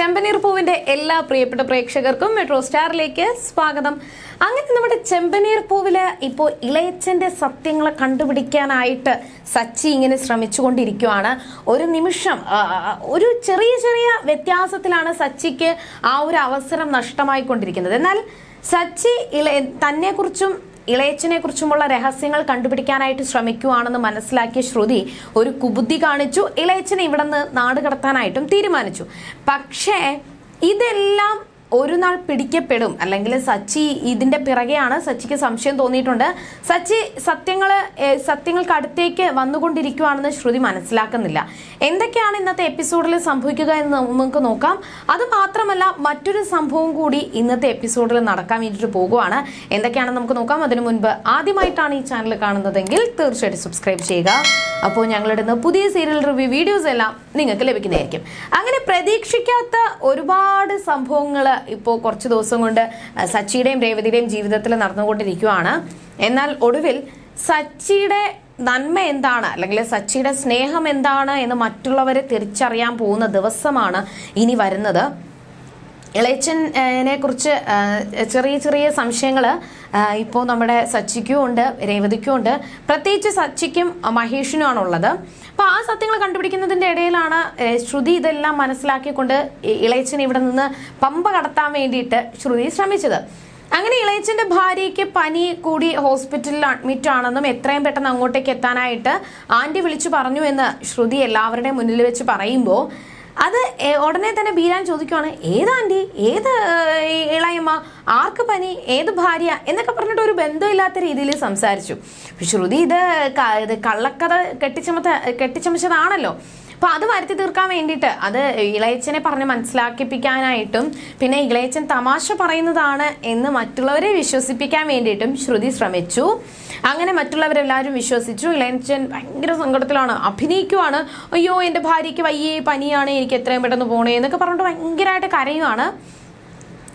ചെമ്പനീർ പൂവിന്റെ എല്ലാ പ്രിയപ്പെട്ട പ്രേക്ഷകർക്കും മെട്രോ സ്റ്റാറിലേക്ക് സ്വാഗതം. അങ്ങനെ നമ്മുടെ ചെമ്പനീർ പൂവിൽ ഇപ്പോൾ ഇളയച്ചന്റെ സത്യങ്ങളെ കണ്ടുപിടിക്കാനായിട്ട് സച്ചി ഇങ്ങനെ ശ്രമിച്ചുകൊണ്ടിരിക്കുവാണ്. ഒരു നിമിഷം ഒരു ചെറിയ ചെറിയ വ്യത്യാസത്തിലാണ് സച്ചിക്ക് ആ ഒരു അവസരം നഷ്ടമായിക്കൊണ്ടിരിക്കുന്നത്. എന്നാൽ സച്ചി ഇള തന്നെ കുറിച്ചും ഇളയച്ചനെ കുറിച്ചുമുള്ള രഹസ്യങ്ങൾ കണ്ടുപിടിക്കാനായിട്ട് ശ്രമിക്കുവാണെന്ന് മനസ്സിലാക്കിയ ശ്രുതി ഒരു കുബുദ്ധി കാണിച്ചു. ഇളയച്ചനെ ഇവിടെ നിന്ന് നാട് കടത്താനായിട്ടും തീരുമാനിച്ചു. പക്ഷേ ഇതെല്ലാം ഒരു നാൾ പിടിക്കപ്പെടും. അല്ലെങ്കിൽ സച്ചി ഇതിന്റെ പിറകെയാണ് സച്ചിക്ക് സംശയം തോന്നിയിട്ടുണ്ട്. സച്ചി സത്യങ്ങൾ സത്യങ്ങൾക്ക് അടുത്തേക്ക് വന്നുകൊണ്ടിരിക്കുവാണെന്ന് ശ്രുതി മനസ്സിലാക്കുന്നില്ല. എന്തൊക്കെയാണ് ഇന്നത്തെ എപ്പിസോഡിൽ സംഭവിക്കുക എന്ന് നമുക്ക് നോക്കാം. അത് മാത്രമല്ല മറ്റൊരു സംഭവം കൂടി ഇന്നത്തെ എപ്പിസോഡിൽ നടക്കാൻ വേണ്ടിയിട്ട് പോകുവാണ്. എന്തൊക്കെയാണെന്ന് നമുക്ക് നോക്കാം. അതിനു മുൻപ് ആദ്യമായിട്ടാണ് ഈ ചാനൽ കാണുന്നതെങ്കിൽ തീർച്ചയായിട്ടും സബ്സ്ക്രൈബ് ചെയ്യുക. അപ്പോൾ ഞങ്ങളുടെ പുതിയ സീരിയൽ റിവ്യൂ വീഡിയോസ് എല്ലാം നിങ്ങൾക്ക് ലഭിക്കുന്നതായിരിക്കും. അങ്ങനെ പ്രതീക്ഷിക്കാത്ത ഒരുപാട് സംഭവങ്ങൾ ഇപ്പോൾ കുറച്ച് ദിവസം കൊണ്ട് സച്ചിയുടെയും രേവതിയുടെയും ജീവിതത്തിൽ നടന്നുകൊണ്ടിരിക്കുകയാണ് എന്നാൽ ഒടുവിൽ സച്ചിയുടെ നന്മ എന്താണ്? അല്ലെങ്കിൽ സച്ചിയുടെ സ്നേഹം എന്താണ് എന്ന് മറ്റുള്ളവരെ തിരിച്ചറിയാൻ പോകുന്ന ദിവസമാണ് ഇനി വരുന്നത്. ഇളയച്ചനെ കുറിച്ച് ചെറിയ ചെറിയ സംശയങ്ങൾ ഇപ്പോൾ നമ്മുടെ സച്ചിക്കും ഉണ്ട് രേവതിക്കും ഉണ്ട്. പ്രത്യേകിച്ച് സച്ചിക്കും മഹേഷിനുമാണ് അപ്പോൾ ആ സത്യങ്ങൾ കണ്ടുപിടിക്കുന്നതിന്റെ ഇടയിലാണ് ശ്രുതി ഇതെല്ലാം മനസ്സിലാക്കിക്കൊണ്ട് ഇളയച്ചൻ ഇവിടെ നിന്ന് പമ്പ കടത്താൻ വേണ്ടിയിട്ട് ശ്രുതി ശ്രമിച്ചത്. അങ്ങനെ ഇളയച്ചന്റെ ഭാര്യയ്ക്ക് പനി കൂടി ഹോസ്പിറ്റലിൽ അഡ്മിറ്റ് ആണെന്നും എത്രയും പെട്ടെന്ന് അങ്ങോട്ടേക്ക് എത്താനായിട്ട് ആന്റി വിളിച്ചു പറഞ്ഞു എന്ന് ശ്രുതി എല്ലാവരുടെയും മുന്നിൽ വെച്ച് പറയുമ്പോൾ അത് ഉടനെ തന്നെ ബീരാൻ ചോദിക്കുവാണ് ഏതാണ്ടി ഏത് ഇളയമ്മ? ആർക്ക് പനി? ഏത് ഭാര്യ? എന്നൊക്കെ പറഞ്ഞിട്ട് ഒരു ബന്ധമില്ലാത്ത രീതിയിൽ സംസാരിച്ചു. ശ്രുതി ഇത് ഇത് കള്ളക്കഥ കെട്ടിച്ചമത്ത കെട്ടിച്ചമച്ചതാണല്ലോ. അപ്പൊ അത് വരുത്തി തീർക്കാൻ വേണ്ടിയിട്ട് അത് ഇളയച്ചനെ പറഞ്ഞ് മനസ്സിലാക്കിപ്പിക്കാനായിട്ടും പിന്നെ ഇളയച്ചൻ തമാശ പറയുന്നതാണ് എന്ന് മറ്റുള്ളവരെ വിശ്വസിപ്പിക്കാൻ വേണ്ടിയിട്ടും ശ്രുതി ശ്രമിച്ചു. അങ്ങനെ മറ്റുള്ളവരെല്ലാവരും വിശ്വസിച്ചു. ഇളയച്ചൻ ഭയങ്കര സങ്കടത്തിലാണ്. അഭിനയിക്കുവാണ്. അയ്യോ എന്റെ ഭാര്യയ്ക്ക് വയ്യേ പനിയാണ് എനിക്ക് എത്രയും പെട്ടെന്ന് പോണേ എന്നൊക്കെ പറഞ്ഞിട്ട് ഭയങ്കരമായിട്ട് കരയുവാണ്.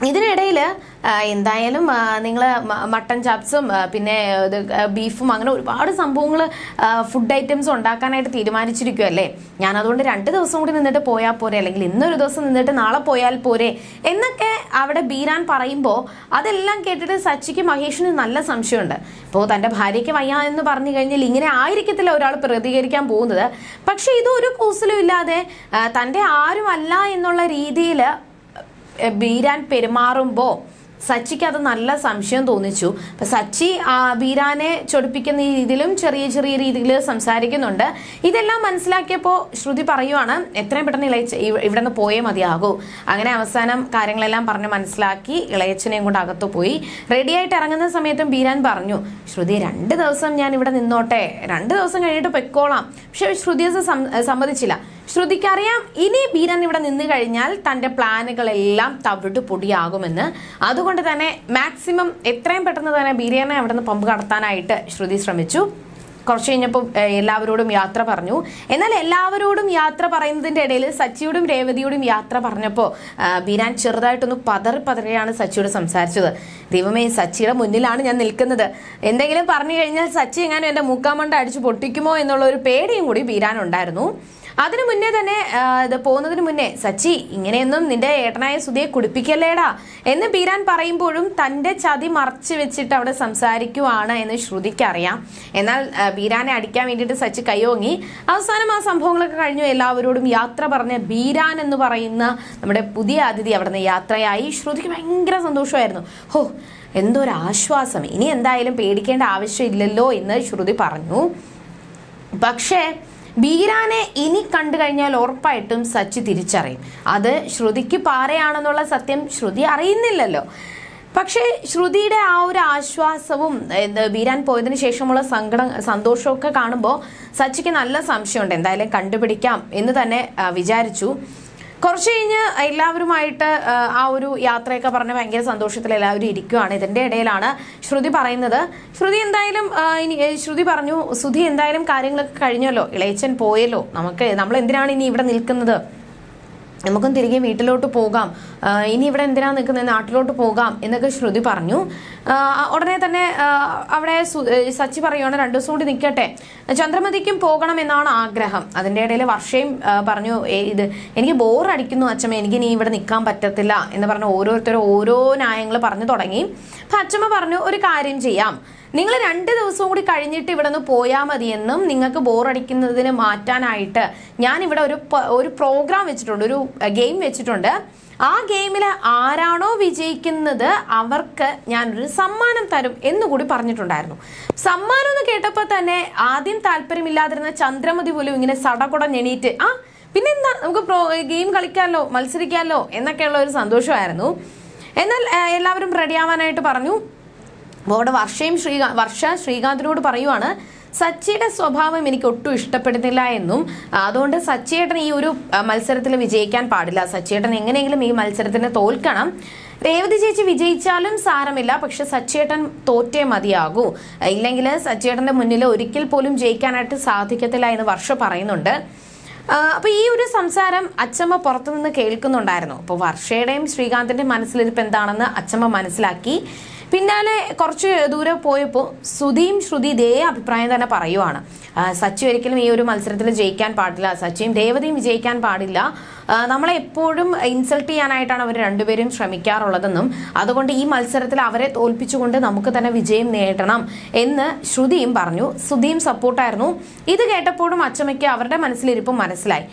ഇതിനിടയിൽ എന്തായാലും നിങ്ങൾ മട്ടൺ ചാപ്സും പിന്നെ ബീഫും അങ്ങനെ ഒരുപാട് സംഭവങ്ങൾ ഫുഡ് ഐറ്റംസ് ഉണ്ടാക്കാനായിട്ട് തീരുമാനിച്ചിരിക്കുമല്ലേ ഞാൻ അതുകൊണ്ട് രണ്ട് ദിവസം കൂടി നിന്നിട്ട് പോയാൽ പോരെ? അല്ലെങ്കിൽ ഇന്നൊരു ദിവസം നിന്നിട്ട് നാളെ പോയാൽ പോരെ? എന്നൊക്കെ അവിടെ ബീരാൻ പറയുമ്പോൾ അതെല്ലാം കേട്ടിട്ട് സച്ചിക്ക് മഹേഷിന് നല്ല സംശയമുണ്ട്. ഇപ്പോൾ തന്റെ ഭാര്യയ്ക്ക് വയ്യ എന്ന് പറഞ്ഞു കഴിഞ്ഞാൽ ഇങ്ങനെ ആയിരിക്കത്തില്ല ഒരാൾ പ്രതികരിക്കാൻ പോകുന്നത്. പക്ഷേ ഇതൊരു കൂസലും ഇല്ലാതെ തന്റെ ആരുമല്ല എന്നുള്ള രീതിയിൽ ബീരാൻ പെരുമാറുമ്പോൾ സച്ചിക്ക് അത് നല്ല സംശയം തോന്നിച്ചു. അപ്പൊ സച്ചി ബീരാനെ ചൊടിപ്പിക്കുന്ന രീതിയിലും ചെറിയ ചെറിയ രീതിയിൽ സംസാരിക്കുന്നുണ്ട്. ഇതെല്ലാം മനസ്സിലാക്കിയപ്പോൾ ശ്രുതി പറയുവാണ് എത്രയും പെട്ടെന്ന് ഇളയച്ച ഇവ- ഇവിടെ നിന്ന് പോയേ മതിയാകൂ. അങ്ങനെ അവസാനം കാര്യങ്ങളെല്ലാം പറഞ്ഞ് മനസ്സിലാക്കി ഇളയച്ചനെയും കൊണ്ട് അകത്തു പോയി. റെഡിയായിട്ട് ഇറങ്ങുന്ന സമയത്തും ബീരാൻ പറഞ്ഞു ശ്രുതി രണ്ട് ദിവസം ഞാൻ ഇവിടെ നിന്നോട്ടെ. രണ്ട് ദിവസം കഴിഞ്ഞിട്ട് പൊയ്ക്കോളാം. പക്ഷെ ശ്രുതി അത് സം- സമ്മതിച്ചില്ല. ശ്രുതിക്ക് അറിയാം ഇനി ബീരൻ ഇവിടെ നിന്ന് കഴിഞ്ഞാൽ തന്റെ പ്ലാനുകളെല്ലാം തവിട് പൊടിയാകുമെന്ന്. അതുകൊണ്ട് തന്നെ മാക്സിമം എത്രയും പെട്ടെന്ന് തന്നെ ബീരനെ അവിടെ നിന്ന് പമ്പ് കടത്താനായിട്ട് ശ്രുതി ശ്രമിച്ചു. കുറച്ച് കഴിഞ്ഞപ്പോൾ എല്ലാവരോടും യാത്ര പറഞ്ഞു. എന്നാൽ എല്ലാവരോടും യാത്ര പറയുന്നതിന്റെ ഇടയിൽ സച്ചിയോടും രേവതിയോടും യാത്ര പറഞ്ഞപ്പോൾ ബീരാൻ ചെറുതായിട്ടൊന്ന് പതറി പതറിയാണ് സച്ചിയോട് സംസാരിച്ചത്. ദൈവമേ സച്ചിയുടെ മുന്നിലാണ് ഞാൻ നിൽക്കുന്നത്. എന്തെങ്കിലും പറഞ്ഞു കഴിഞ്ഞാൽ സച്ചി എങ്ങാനും എന്റെ മൂക്കാമണ്ട അടിച്ച് പൊട്ടിക്കുമോ എന്നുള്ള ഒരു പേടിയും കൂടി ബീരാൻ ഉണ്ടായിരുന്നു. അതിനു മുന്നേ തന്നെ ഇത് പോകുന്നതിന് മുന്നേ സച്ചി ഇങ്ങനെയൊന്നും നിന്റെ ഏട്ടനായ സുധിയെ കുടിപ്പിക്കല്ലേടാ എന്ന് ബീരാൻ പറയുമ്പോഴും തന്റെ ചതി മറച്ചു വെച്ചിട്ട് അവിടെ സംസാരിക്കുവാണ് എന്ന് ശ്രുതിക്കറിയാം. എന്നാൽ ബീരാനെ അടിക്കാൻ വേണ്ടിയിട്ട് സച്ചി കയ്യോങ്ങി അവസാനം ആ സംഭവങ്ങളൊക്കെ കഴിഞ്ഞു. എല്ലാവരോടും യാത്ര പറഞ്ഞ ബീരാൻ എന്ന് പറയുന്ന നമ്മുടെ പുതിയ അതിഥി അവിടെ നിന്ന് യാത്രയായി. ശ്രുതിക്ക് ഭയങ്കര സന്തോഷമായിരുന്നു. ഹോ എന്തോ ഒരു ആശ്വാസം ഇനി എന്തായാലും പേടിക്കേണ്ട ആവശ്യമില്ലല്ലോ എന്ന് ശ്രുതി പറഞ്ഞു. പക്ഷേ ബീരാനെ ഇനി കണ്ടു കഴിഞ്ഞാൽ ഉറപ്പായിട്ടും സച്ചി തിരിച്ചറിയും. അത് ശ്രുതിക്ക് പാറയാണെന്നുള്ള സത്യം ശ്രുതി അറിയുന്നില്ലല്ലോ. പക്ഷേ ശ്രുതിയുടെ ആ ഒരു ആശ്വാസവും ബീരാൻ പോയതിനു ശേഷമുള്ള സങ്കടം സന്തോഷമൊക്കെ കാണുമ്പോൾ സച്ചിക്ക് നല്ല സംശയമുണ്ട്. എന്തായാലും കണ്ടുപിടിക്കാം എന്ന് തന്നെ വിചാരിച്ചു. കുറച്ച് കഴിഞ്ഞ് എല്ലാവരുമായിട്ട് ആ, ഒരു യാത്രയൊക്കെ പറഞ്ഞ് ഭയങ്കര സന്തോഷത്തിൽ എല്ലാവരും ഇരിക്കുവാണ്. ഇതിന്റെ ഇടയിലാണ് ശ്രുതി പറയുന്നത്. ശ്രുതി എന്തായാലും ഇനി ശ്രുതി പറഞ്ഞു സുധി എന്തായാലും കാര്യങ്ങളൊക്കെ കഴിഞ്ഞല്ലോ. ഇളയച്ചൻ പോയല്ലോ. നമുക്ക് നമ്മൾ എന്തിനാണ് ഇനി ഇവിടെ നിൽക്കുന്നത്? നമുക്കും തിരികെ വീട്ടിലോട്ട് പോകാം. ഇനി ഇവിടെ എന്തിനാ നിൽക്കുന്നത് നാട്ടിലോട്ട് പോകാം എന്നൊക്കെ ശ്രുതി പറഞ്ഞു. ഉടനെ തന്നെ അവിടെ സച്ചി പറയുകയാണ് രണ്ടു ദിവസം കൂടി നിൽക്കട്ടെ. ചന്ദ്രമതിക്കും പോകണം എന്നാണ് ആഗ്രഹം. അതിന്റെ ഇടയിൽ വർഷയും പറഞ്ഞു "ഏ, ഇത് എനിക്ക് ബോറടിക്കുന്നു അച്ഛമ്മ എനിക്ക് ഇനി ഇവിടെ നിൽക്കാൻ പറ്റത്തില്ല. എന്ന് പറഞ്ഞ് ഓരോരുത്തരും ഓരോ ന്യായങ്ങൾ പറഞ്ഞു തുടങ്ങി. അപ്പം അച്ഛമ്മ പറഞ്ഞു ഒരു കാര്യം ചെയ്യാം. നിങ്ങൾ രണ്ട് ദിവസവും കൂടി കഴിഞ്ഞിട്ട് ഇവിടെ നിന്ന് പോയാൽ മതിയെന്നും നിങ്ങൾക്ക് ബോറടിക്കുന്നതിന് മാറ്റാനായിട്ട് ഞാൻ ഇവിടെ ഒരു ഒരു പ്രോഗ്രാം വെച്ചിട്ടുണ്ട് ഒരു ഗെയിം വെച്ചിട്ടുണ്ട്. ആ ഗെയിമിൽ ആരാണോ വിജയിക്കുന്നത് അവർക്ക് ഞാനൊരു സമ്മാനം തരും എന്നുകൂടി പറഞ്ഞിട്ടുണ്ടായിരുന്നു. സമ്മാനം എന്ന് കേട്ടപ്പോൾ തന്നെ ആദ്യം താല്പര്യമില്ലാതിരുന്ന ചന്ദ്രമതി പോലും ഇങ്ങനെ സടകുടഞ്ഞെണീറ്റ് ആ പിന്നെന്താ നമുക്ക് പ്രോ ഗെയിം കളിക്കാമല്ലോ മത്സരിക്കാമല്ലോ എന്നൊക്കെയുള്ള ഒരു സന്തോഷമായിരുന്നു. എന്നാൽ എല്ലാവരും റെഡിയാവാനായിട്ട് പറഞ്ഞു. അപ്പോൾ അവിടെ വർഷയും ശ്രീകാ വർഷ ശ്രീകാന്തിനോട് പറയുവാണ് സച്ചിയുടെ സ്വഭാവം എനിക്ക് ഒട്ടും ഇഷ്ടപ്പെടുന്നില്ല എന്നും. അതുകൊണ്ട് സച്ചിയേട്ടൻ ഈ ഒരു മത്സരത്തിൽ വിജയിക്കാൻ പാടില്ല. സച്ചിയേട്ടൻ എങ്ങനെയെങ്കിലും ഈ മത്സരത്തിന് തോൽക്കണം. രേവതി ചേച്ചി വിജയിച്ചാലും സാരമില്ല പക്ഷെ സച്ചിയേട്ടൻ തോറ്റേ മതിയാകൂ. ഇല്ലെങ്കിൽ സച്ചിയേട്ടന്റെ മുന്നിൽ ഒരിക്കൽ പോലും ജയിക്കാനായിട്ട് സാധിക്കത്തില്ല എന്ന് വർഷ പറയുന്നുണ്ട്. അപ്പൊ ഈ ഒരു സംസാരം അച്ചമ്മ പുറത്തുനിന്ന് കേൾക്കുന്നുണ്ടായിരുന്നു. അപ്പോൾ വർഷയുടെയും ശ്രീകാന്തിന്റെയും മനസ്സിലിരിപ്പ് എന്താണെന്ന് അച്ചമ്മ മനസ്സിലാക്കി. പിന്നാലെ കുറച്ച് ദൂരെ പോയപ്പോൾ ശ്രുതിയും ശ്രുതി ഇതേ അഭിപ്രായം തന്നെ പറയുവാണ്. സച്ചി ഒരിക്കലും ഈ ഒരു മത്സരത്തിൽ ജയിക്കാൻ പാടില്ല. സച്ചിയും ദേവതയും വിജയിക്കാൻ പാടില്ല. നമ്മളെ എപ്പോഴും ഇൻസൾട്ട് ചെയ്യാനായിട്ടാണ് അവർ രണ്ടുപേരും ശ്രമിക്കാറുള്ളതെന്നും അതുകൊണ്ട് ഈ മത്സരത്തിൽ അവരെ തോൽപ്പിച്ചുകൊണ്ട് നമുക്ക് തന്നെ വിജയം നേടണം എന്ന് ശ്രുതിയും പറഞ്ഞു. ശ്രുതിയും സപ്പോർട്ടായിരുന്നു ഇത് കേട്ടപ്പോഴും അച്ചമ്മയ്ക്ക് അവരുടെ മനസ്സിലിരിപ്പും മനസ്സിലായി.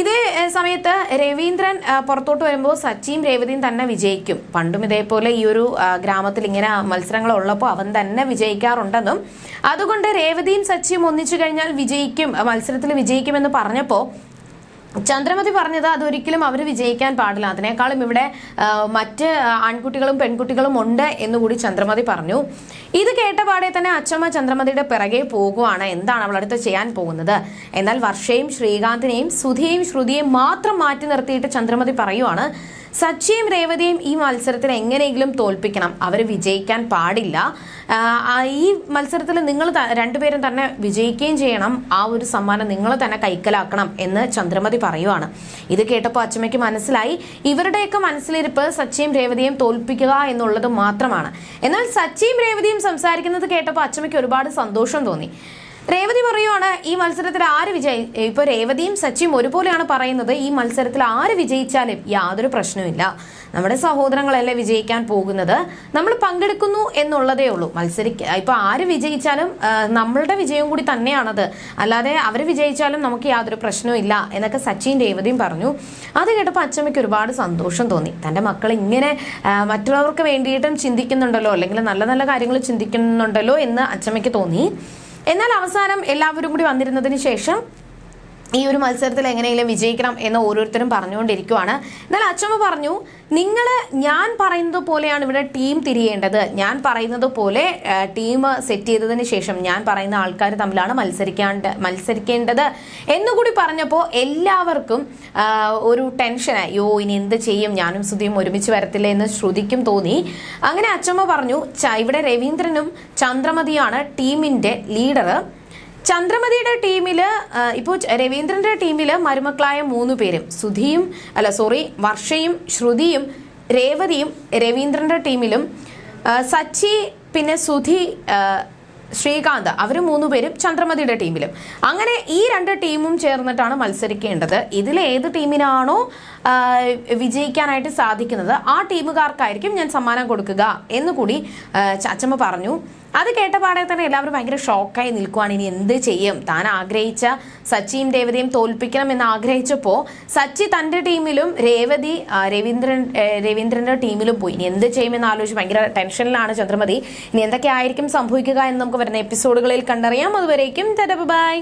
ഇതേ സമയത്ത് രവീന്ദ്രൻ പുറത്തോട്ട് വരുമ്പോൾ സച്ചിയും രേവതിയും തന്നെ വിജയിക്കും. പണ്ടും ഇതേപോലെ ഈ ഒരു ഗ്രാമത്തിൽ ഇങ്ങനെ മത്സരങ്ങൾ ഉള്ളപ്പോൾ അവൻ തന്നെ വിജയിക്കാറുണ്ടെന്നും അതുകൊണ്ട് രേവതിയും സച്ചിയും ഒന്നിച്ചു കഴിഞ്ഞാൽ വിജയിക്കും മത്സരത്തിൽ വിജയിക്കുമെന്ന് പറഞ്ഞപ്പോൾ ചന്ദ്രമതി പറഞ്ഞത് അതൊരിക്കലും അവർ വിജയിക്കാൻ പാടില്ല. അതിനേക്കാളും ഇവിടെ മറ്റ് ആൺകുട്ടികളും പെൺകുട്ടികളും ഉണ്ട് എന്നുകൂടി ചന്ദ്രമതി പറഞ്ഞു. ഇത് കേട്ട പാടെ തന്നെ അച്ചമ്മ ചന്ദ്രമതിയുടെ പിറകെ പോകുവാണ്. എന്താണ് അവളടുത്ത് ചെയ്യാൻ പോകുന്നത്? എന്നാൽ വർഷയും ശ്രീകാന്തിനെയും സുധിയെയും ശ്രുതിയെയും മാത്രം മാറ്റി നിർത്തിയിട്ട് ചന്ദ്രമതി പറയുവാണ്. സച്ചിയും രേവതിയും ഈ മത്സരത്തിൽ എങ്ങനെയെങ്കിലും തോൽപ്പിക്കണം. അവർ വിജയിക്കാൻ പാടില്ല. ഈ മത്സരത്തിൽ നിങ്ങൾ രണ്ടുപേരും തന്നെ വിജയിക്കുകയും ചെയ്യണം. ആ ഒരു സമ്മാനം നിങ്ങൾ തന്നെ കൈക്കലാക്കണം എന്ന് ചന്ദ്രമതി പറയുവാണ്. ഇത് കേട്ടപ്പോൾ അച്ചമ്മയ്ക്ക് മനസ്സിലായി. ഇവരുടെയൊക്കെ മനസ്സിലിരിപ്പ് സച്ചിയും രേവതിയും തോൽപ്പിക്കുക എന്നുള്ളത് മാത്രമാണ്. എന്നാൽ സച്ചിയും രേവതിയും സംസാരിക്കുന്നത് കേട്ടപ്പോൾ അച്ചമ്മയ്ക്ക് ഒരുപാട് സന്തോഷം തോന്നി. രേവതി പറയുവാണ് ഈ മത്സരത്തിൽ ആര് വിജയി? ഇപ്പൊ രേവതിയും സച്ചിയും ഒരുപോലെയാണ് പറയുന്നത്. ഈ മത്സരത്തിൽ ആര് വിജയിച്ചാലും യാതൊരു പ്രശ്നവുമില്ല. നമ്മുടെ സഹോദരങ്ങളല്ലേ വിജയിക്കാൻ പോകുന്നത്. നമ്മൾ പങ്കെടുക്കുന്നു എന്നുള്ളതേ ഉള്ളൂ. മത്സരിക്ക ഇപ്പൊ ആര് വിജയിച്ചാലും നമ്മളുടെ വിജയം കൂടി തന്നെയാണത്. അല്ലാതെ അവർ വിജയിച്ചാലും നമുക്ക് യാതൊരു പ്രശ്നവും ഇല്ല എന്നൊക്കെ സച്ചിൻ രേവതിയും പറഞ്ഞു. അത് കേട്ടപ്പോൾ അച്ചമ്മയ്ക്ക് ഒരുപാട് സന്തോഷം തോന്നി. തന്റെ മക്കൾ ഇങ്ങനെ മറ്റുള്ളവർക്ക് വേണ്ടിയിട്ടും ചിന്തിക്കുന്നുണ്ടല്ലോ അല്ലെങ്കിൽ നല്ല നല്ല കാര്യങ്ങൾ ചിന്തിക്കുന്നുണ്ടല്ലോ എന്ന് അച്ചമ്മയ്ക്ക് തോന്നി. എന്നാൽ അവസാനം എല്ലാവരും കൂടി വന്നിരുന്നതിന് ശേഷം ഈ ഒരു മത്സരത്തിൽ എങ്ങനെയെങ്കിലും വിജയിക്കണം എന്ന് ഓരോരുത്തരും പറഞ്ഞുകൊണ്ടിരിക്കുവാണ്. എന്നാൽ അച്ഛമ്മ പറഞ്ഞു നിങ്ങൾ ഞാൻ പറയുന്നത് പോലെയാണ് ഇവിടെ ടീം തിരിയേണ്ടത്. ഞാൻ പറയുന്നത് പോലെ ടീം സെറ്റ് ചെയ്തതിന് ശേഷം ഞാൻ പറയുന്ന ആൾക്കാർ തമ്മിലാണ് മത്സരിക്കാണ്ട് മത്സരിക്കേണ്ടത്. എന്നുകൂടി പറഞ്ഞപ്പോൾ എല്ലാവർക്കും ഒരു ടെൻഷനായി യോ ഇനി എന്ത് ചെയ്യും? ഞാനും സുധിയും ഒരുമിച്ച് വരത്തില്ല? എന്ന് ശ്രുതിക്കും തോന്നി. അങ്ങനെ അച്ഛമ്മ പറഞ്ഞു "ച- ഇവിടെ രവീന്ദ്രനും ചന്ദ്രമതിയാണ് ടീമിന്റെ ലീഡർ ചന്ദ്രമതിയുടെ ടീമിൽ ഇപ്പോൾ രവീന്ദ്രന്റെ ടീമിൽ മരുമക്കളായ മൂന്ന് പേരും സുധിയും അല്ല സോറി വർഷയും ശ്രുതിയും രേവതിയും രവീന്ദ്രന്റെ ടീമിലും സച്ചി പിന്നെ സുധി ശ്രീകാന്ത് അവർ പേരും ചന്ദ്രമതിയുടെ ടീമിലും. അങ്ങനെ ഈ രണ്ട് ടീമും ചേർന്നിട്ടാണ് മത്സരിക്കേണ്ടത്. ഇതിൽ ഏത് ടീമിനാണോ വിജയിക്കാനായിട്ട് സാധിക്കുന്നത് ആ ടീമുകാർക്കായിരിക്കും ഞാൻ സമ്മാനം കൊടുക്കുക എന്നുകൂടി ചാച്ചമ്മ പറഞ്ഞു. അത് കേട്ട പാടേ തന്നെ എല്ലാവരും ഭയങ്കര ഷോക്കായി നിൽക്കുവാണ്. ഇനി എന്ത് ചെയ്യും? താൻ ആഗ്രഹിച്ച സച്ചിയും രേവതിയും തോൽപ്പിക്കണം എന്ന് ആഗ്രഹിച്ചപ്പോൾ സച്ചി തന്റെ ടീമിലും രേവതി രവീന്ദ്രൻ രവീന്ദ്രന്റെ ടീമിലും പോയി. ഇനി എന്ത് ചെയ്യുമെന്ന് ആലോചിച്ച് ഭയങ്കര ടെൻഷനിലാണ് ചന്ദ്രമതി. ഇനി എന്തൊക്കെ ആയിരിക്കും സംഭവിക്കുക എന്ന് നമുക്ക് വരുന്ന എപ്പിസോഡുകളിൽ കണ്ടറിയാം. അതുവരേക്കും ബൈ.